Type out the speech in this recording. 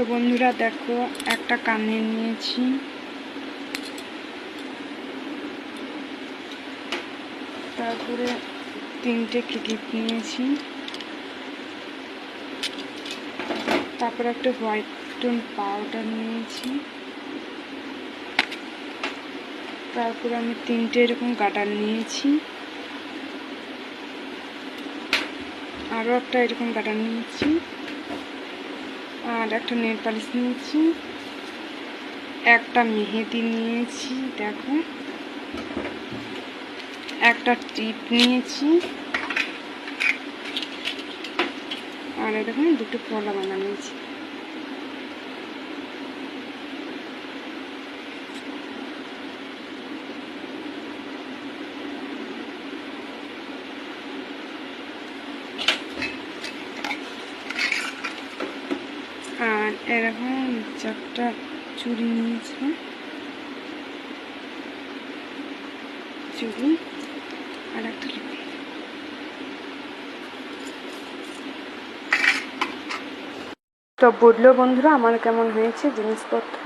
তো বন্ধুরা দেখো, একটা কানে নিয়েছি। তারপরে তিনটে ক্লিপ নিয়েছি। তারপরে একটা হোয়াইট টোন পাউডার নিয়েছি। তারপরে আমি তিনটে এরকম গার্ডার নিয়েছি। আরও একটা এরকম গাটার নিয়েছি। আর একটা নেল পালিশ নিয়েছি। একটা মেহেদি নিয়েছি, দেখো। একটা টিপ নিয়েছি। আর দেখুন দুটো কলা বানা নিয়েছি আর এরকম চারটা চুড়ি নিয়েছে। চুড়ি আর একটা লিপি তো বুঝলো বন্ধুরা, আমার কেমন হয়েছে জিনিসপত্র